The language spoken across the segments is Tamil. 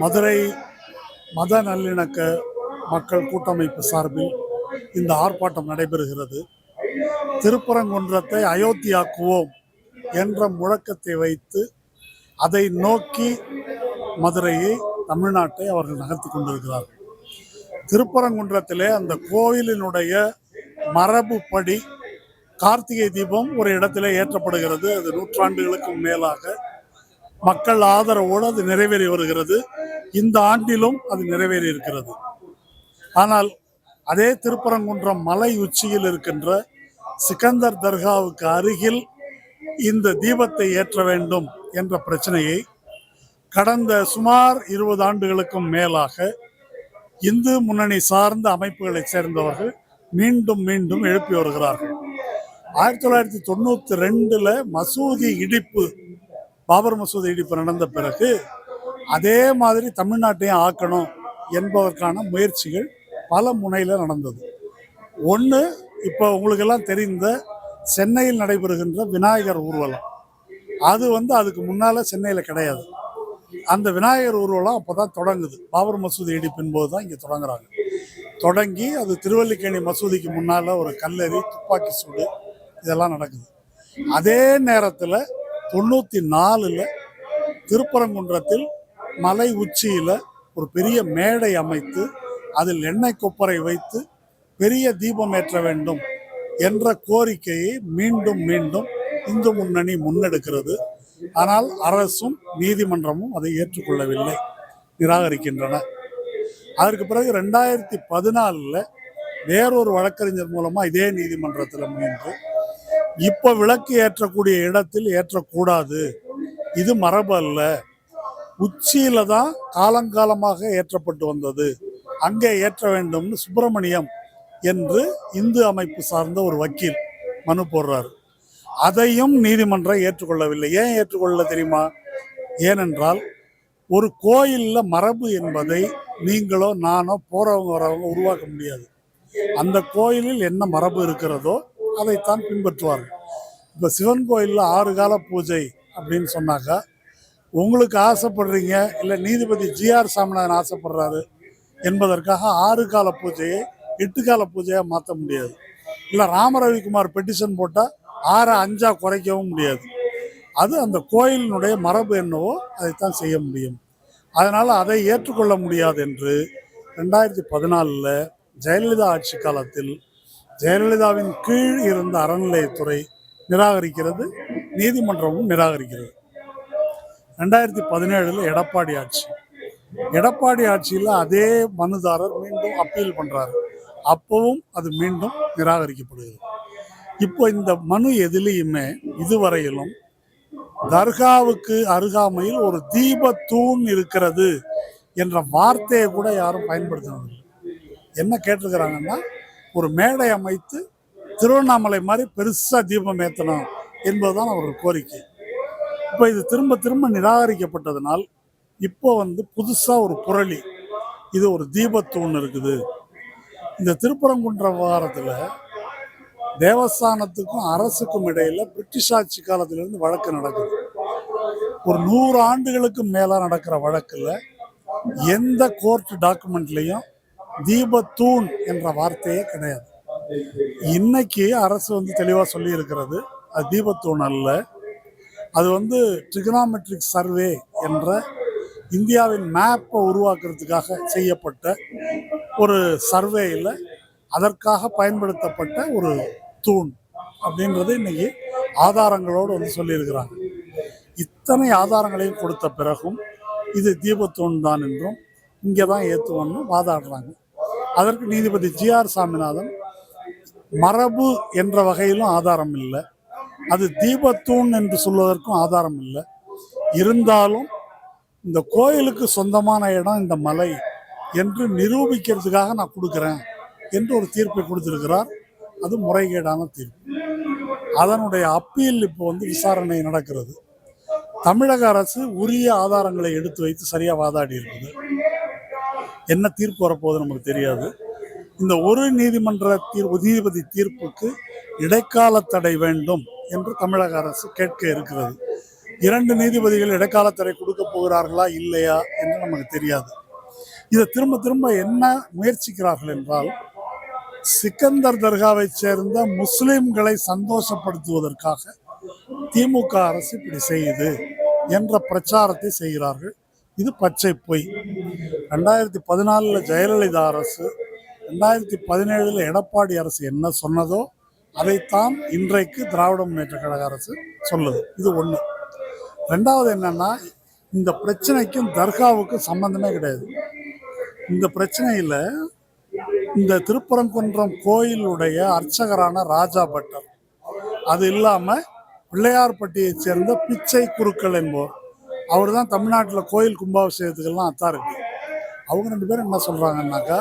மதுரை மத நல்லிணக்க மக்கள் கூட்டமைப்பு சார்பில் இந்த ஆர்ப்பாட்டம் நடைபெறுகிறது. திருப்பரங்குன்றத்தை அயோத்தியாக்குவோம் என்ற முழக்கத்தை வைத்து அதை நோக்கி மதுரையை தமிழ்நாட்டை அவர்கள் நகர்த்தி கொண்டிருக்கிறார்கள். திருப்பரங்குன்றத்திலே அந்த கோயிலினுடைய மரபுப்படி கார்த்திகை தீபம் ஒரு இடத்திலே ஏற்றப்படுகிறது. அது நூற்றாண்டுகளுக்கும் மேலாக மக்கள் ஆதரவோடு அது நிறைவேறி வருகிறது. இந்த ஆண்டிலும் அது நிறைவேறி இருக்கிறது ஆனால் அதே திருப்பரங்குன்றம் மலை உச்சியில் இருக்கின்ற சிக்கந்தர் தர்காவுக்கு அருகில் இந்த தீபத்தை ஏற்ற வேண்டும் என்ற பிரச்சனையை கடந்த சுமார் இருபது ஆண்டுகளுக்கும் மேலாக இந்து முன்னணி சார்ந்த அமைப்புகளைச் சேர்ந்தவர்கள் மீண்டும் மீண்டும் எழுப்பி வருகிறார்கள். ஆயிரத்தி தொள்ளாயிரத்தி தொண்ணூற்றி ரெண்டில் மசூதி இடிப்பு பாபர் மசூதி இடிப்பு நடந்த பிறகு அதே மாதிரி தமிழ்நாட்டையும் ஆக்கணும் என்பதற்கான முயற்சிகள் பல முனையில் நடந்தது. ஒன்று இப்போ உங்களுக்கெல்லாம் தெரிந்த சென்னையில் நடைபெறுகின்ற விநாயகர் ஊர்வலம். அது வந்து அதுக்கு முன்னால் சென்னையில் கிடையாது. அந்த விநாயகர் ஊர்வலம் அப்போ தான் தொடங்குது. பாபர் மசூதி இடிப்பின் போது தான் இங்கே தொடங்குறாங்க. தொடங்கி அது திருவல்லிக்கேணி மசூதிக்கு முன்னால் ஒரு கல்லறி துப்பாக்கி சூடு இதெல்லாம் நடக்குது. அதே நேரத்தில் தொண்ணூற்றி நாலில் திருப்பரங்குன்றத்தில் மலை உச்சியில் ஒரு பெரிய மேடை அமைத்து அதில் எண்ணெய் கொப்பரை வைத்து பெரிய தீபம் ஏற்ற வேண்டும் என்ற கோரிக்கையை மீண்டும் மீண்டும் இந்து முன்னணி முன்னெடுக்கிறது. ஆனால் அரசும் நீதிமன்றமும் அதை ஏற்றுக்கொள்ளவில்லை. நிராகரிக்கின்றன. அதற்கு பிறகு ரெண்டாயிரத்தி பதினாலில் வேறொரு வழக்கறிஞர் மூலமாக இதே நீதிமன்றத்தில் முயன்று இப்போ விளக்கு ஏற்றக்கூடிய இடத்தில் ஏற்றக்கூடாது. இது மரபு அல்ல. உச்சியில தான் காலங்காலமாக ஏற்றப்பட்டு வந்தது. அங்கே ஏற்ற வேண்டும்னு சுப்பிரமணியம் என்று இந்து அமைப்பு சார்ந்த ஒரு வக்கீல் மனு போடுறாரு. அதையும் நீதிமன்றம் ஏற்றுக்கொள்ளவில்லை. ஏன் ஏற்றுக்கொள்ள தெரியுமா? ஏனென்றால் ஒரு கோயிலில் மரபு என்பதை நீங்களோ நானோ போறவங்க வரவங்க உருவாக்க முடியாது. அந்த கோயிலில் என்ன மரபு இருக்கிறதோ அதைத்தான் பின்பற்றுவார்கள். இப்போ சிவன் கோயிலில் ஆறு கால பூஜை அப்படின்னு சொன்னாக்கா உங்களுக்கு ஆசைப்படுறீங்க இல்லை நீதிபதி ஜிஆர் சாமிநாதன் ஆசைப்படுறாரு என்பதற்காக ஆறு கால பூஜையை எட்டு கால பூஜையாக மாற்ற முடியாது. இல்லை ராமரவிக்குமார் பெட்டிஷன் போட்டால் ஆறை அஞ்சா குறைக்கவும் முடியாது. அது அந்த கோயிலினுடைய மரபு என்னவோ அதைத்தான் செய்ய முடியும். அதனால் அதை ஏற்றுக்கொள்ள முடியாது என்று ரெண்டாயிரத்தி பதினாலில் ஜெயலலிதா ஆட்சி காலத்தில் ஜெயலலிதாவின் கீழ் இருந்த அறநிலையத்துறை நிராகரிக்கிறது நீதிமன்றமும் நிராகரிக்கிறது. ரெண்டாயிரத்தி பதினேழில் எடப்பாடி ஆட்சி. எடப்பாடி ஆட்சியில் அதே மனுதாரர் மீண்டும் அப்பீல் பண்ணுறாரு அப்பவும் அது மீண்டும் நிராகரிக்கப்படுகிறது. இப்போ இந்த மனு எதிலையுமே இதுவரையிலும் தர்காவுக்கு அருகாமையில் ஒரு தீபத்தூண் இருக்கிறது என்ற வார்த்தையை கூட யாரும் பயன்படுத்தினதில்லை. என்ன கேட்டிருக்கிறாங்கன்னா ஒரு மேடை அமைத்து திருவண்ணாமலை மாதிரி பெருசாக தீபம் ஏற்றணும் என்பதுதான் அவர்கள் கோரிக்கை. இப்போ இது திரும்ப திரும்ப நிராகரிக்கப்பட்டதனால் இப்போ வந்து புதுசாக ஒரு புரளி. இது ஒரு தீபத்தூண் இருக்குது. இந்த திருப்பரங்குன்ற விவகாரத்தில் தேவஸ்தானத்துக்கும் அரசுக்கும் இடையில் பிரிட்டிஷ் ஆட்சி காலத்திலிருந்து வழக்கு நடக்குது. ஒரு நூறு ஆண்டுகளுக்கு மேலே நடக்கிற வழக்கில் எந்த கோர்ட் டாக்குமெண்ட்லேயும் தீபத்தூண் என்ற வார்த்தையே கிடையாது. இன்னைக்கு அரசு வந்து தெளிவாக சொல்லி இருக்கிறது அது தீபத்தூண் அல்ல. அது வந்து ட்ரிகனாமெட்ரிக் சர்வே என்ற இந்தியாவின் மேப்பை உருவாக்குறதுக்காக செய்யப்பட்ட ஒரு சர்வேயில் அதற்காக பயன்படுத்தப்பட்ட ஒரு தூண் அப்படின்றது இன்றைக்கி ஆதாரங்களோடு வந்து சொல்லியிருக்கிறாங்க. இத்தனை ஆதாரங்களையும் கொடுத்த பிறகும் இது தீபத்தூண் தான் என்றும் இங்கே தான் ஏற்றுவோம்னு வாதாடுறாங்க. அதற்கு நீதிபதி ஜிஆர் சாமிநாதன் மரபு என்ற வகையிலும் ஆதாரம் இல்லை. அது தீபத்தூண் என்று சொல்வதற்கும் ஆதாரம் இல்லை. இருந்தாலும் இந்த கோயிலுக்கு சொந்தமான இடம் இந்த மலை என்று நிரூபிக்கிறதுக்காக நான் கொடுக்குறேன் என்று ஒரு தீர்ப்பை கொடுத்திருக்கிறார். அது முறைகேடான தீர்ப்பு. அதனுடைய அப்பீல் இப்போ வந்து விசாரணை நடக்கிறது. தமிழக அரசு உரிய ஆதாரங்களை எடுத்து வைத்து சரியாக வாதாடி இருக்குது. என்ன தீர்ப்பு வரப்போகுது நமக்கு தெரியாது. இந்த ஒரு நீதிமன்ற தீர்ப்பு நீதிபதி தீர்ப்புக்கு இடைக்கால தடை வேண்டும். என்று தமிழக அரசு கேட்க இருக்கிறது. இரண்டு நீதிபதிகள் இடைக்காலத்தடை கொடுக்க போகிறார்களா இல்லையா என்று நமக்கு தெரியாது. இதை திரும்ப திரும்ப என்ன முயற்சிக்கிறார்கள் என்றால் சிக்கந்தர் தர்காவைச் சேர்ந்த முஸ்லிம்களை சந்தோஷப்படுத்துவதற்காக திமுக அரசு இப்படி செய்யுது என்ற பிரச்சாரத்தை செய்கிறார்கள். இது பச்சை பொய். ரெண்டாயிரத்தி பதினாலில் ஜெயலலிதா அரசு ரெண்டாயிரத்தி பதினேழில் எடப்பாடி அரசு என்ன சொன்னதோ அதைத்தான் இன்றைக்கு திராவிட முன்னேற்ற கழக அரசு சொல்லுது. இது ஒன்று ரெண்டாவது என்னன்னா இந்த பிரச்சனைக்கும் தர்காவுக்கும் சம்பந்தமே கிடையாது. இந்த பிரச்சனையில் இந்த திருப்பரங்குன்றம் கோயிலுடைய அர்ச்சகரான ராஜா பட்டர். அது இல்லாமல் பிள்ளையார்பட்டியைச் சேர்ந்த பிச்சை குருக்கள் என்பவர். அவர் தான் தமிழ்நாட்டில் கோயில் கும்பாபிஷேகத்துக்கெல்லாம் அத்தாரிட்டி அவங்க ரெண்டு பேரும் என்ன சொல்கிறாங்கன்னாக்கா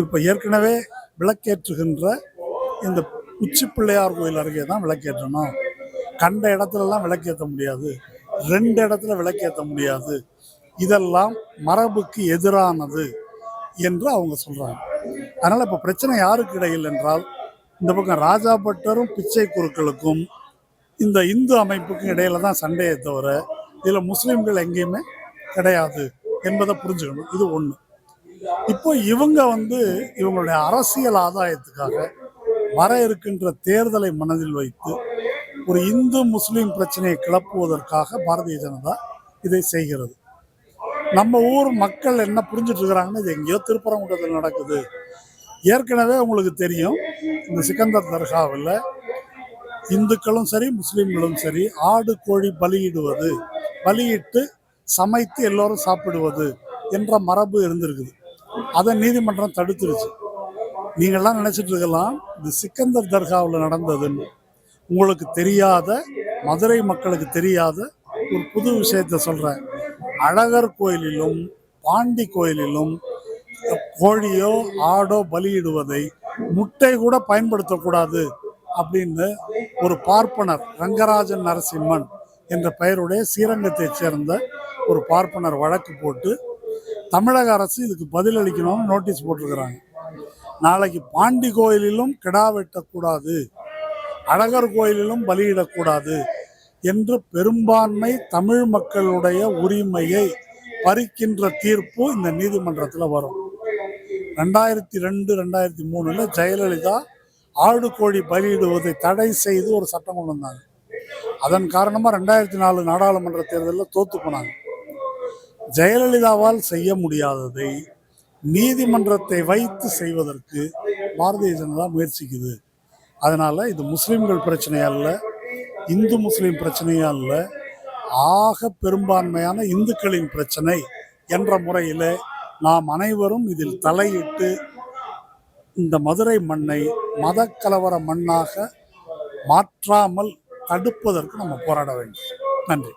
இப்போ ஏற்கனவே விளக்கேற்றுகின்ற இந்த உச்சி பிள்ளையார் கோயில் அருகே தான் விளக்கேற்றணும். கண்ட இடத்துலலாம் விளக்கேற்ற முடியாது. ரெண்டு இடத்துல விளக்கேற்ற முடியாது. இதெல்லாம் மரபுக்கு எதிரானது என்று அவங்க சொல்கிறாங்க அதனால் இப்போ பிரச்சனை யாருக்கு இடையில் என்றால் இந்த பக்கம் ராஜா பட்டரும் பிச்சை குருக்களுக்கும் இந்த இந்து அமைப்புக்கும் இடையில தான் சண்டையை தவிர இதில் முஸ்லீம்கள் எங்கேயுமே கிடையாது என்பதை புரிஞ்சுக்கணும். இது ஒன்று இப்போ இவங்க வந்து இவங்களுடைய அரசியல் ஆதாயத்துக்காக வர இருக்கின்ற தேர்தலை மனதில் வைத்து ஒரு இந்து முஸ்லீம் பிரச்சனையை கிளப்புவதற்காக பாரதிய ஜனதா இதை செய்கிறது. நம்ம ஊர் மக்கள் என்ன புரிஞ்சுட்டு இருக்கிறாங்கன்னு இது எங்கேயோ திருப்பரங்குன்றத்தில் நடக்குது. ஏற்கனவே உங்களுக்கு தெரியும் இந்த சிக்கந்தர் தர்காவில் இந்துக்களும் சரி முஸ்லீம்களும் சரி ஆடு கோழி பலியிடுவது பலியிட்டு சமைத்து எல்லோரும் சாப்பிடுவது என்ற மரபு இருந்திருக்குது. அதை நீதிமன்றம் தடுத்துருச்சு. நீங்கள்லாம் நினைச்சிட்டு இருக்கலாம் இது சிக்கந்தர் தர்காவில் நடந்ததுன்னு. உங்களுக்கு தெரியாத மதுரை மக்களுக்கு தெரியாத ஒரு புது விஷயத்தை சொல்கிறேன் அழகர் கோயிலிலும் பாண்டி கோயிலிலும் கோழியோ ஆடோ பலியிடுவதை முட்டை கூட பயன்படுத்தக்கூடாது அப்படின்னு ஒரு பார்ப்பனர் ரங்கராஜன் நரசிம்மன் என்ற பெயருடைய ஸ்ரீரங்கத்தைச் சேர்ந்த ஒரு பார்ப்பனர் வழக்கு போட்டு தமிழக அரசு இதுக்கு பதிலளிக்கணும்னு நோட்டீஸ் போட்டிருக்கிறாங்க. நாளைக்கு பாண்டி கோயிலிலும் கிடா வெட்டக்கூடாது. அழகர் கோயிலிலும் பலியிடக்கூடாது என்று பெரும்பான்மை தமிழ் மக்களுடைய உரிமையை பறிக்கின்ற தீர்ப்பு இந்த நீதிமன்றத்தில் வரும். ரெண்டாயிரத்தி ரெண்டு ரெண்டாயிரத்தி மூணுல ஜெயலலிதா ஆடு கோழி பலியிடுவதை தடை செய்து ஒரு சட்டம் கொண்டு வந்தாங்க. அதன் காரணமாக ரெண்டாயிரத்தி நாலு நாடாளுமன்ற தேர்தலில் தோத்து போனாங்க. ஜெயலலிதாவால் செய்ய முடியாததை நீதிமன்றத்தை வைத்து செய்வதற்கு பாரதிய ஜனதா முயற்சிக்குது. அதனால இது முஸ்லிம்கள் பிரச்சனை அல்ல இந்து முஸ்லீம் பிரச்சனையே அல்ல ஆக பெரும்பான்மையான இந்துக்களின் பிரச்சனை என்ற முறையில் நாம் அனைவரும் இதில் தலையிட்டு இந்த மதுரை மண்ணை மதக்கலவர மண்ணாக மாற்றாமல் தடுப்பதற்கு நம்ம போராட வேண்டும். நன்றி.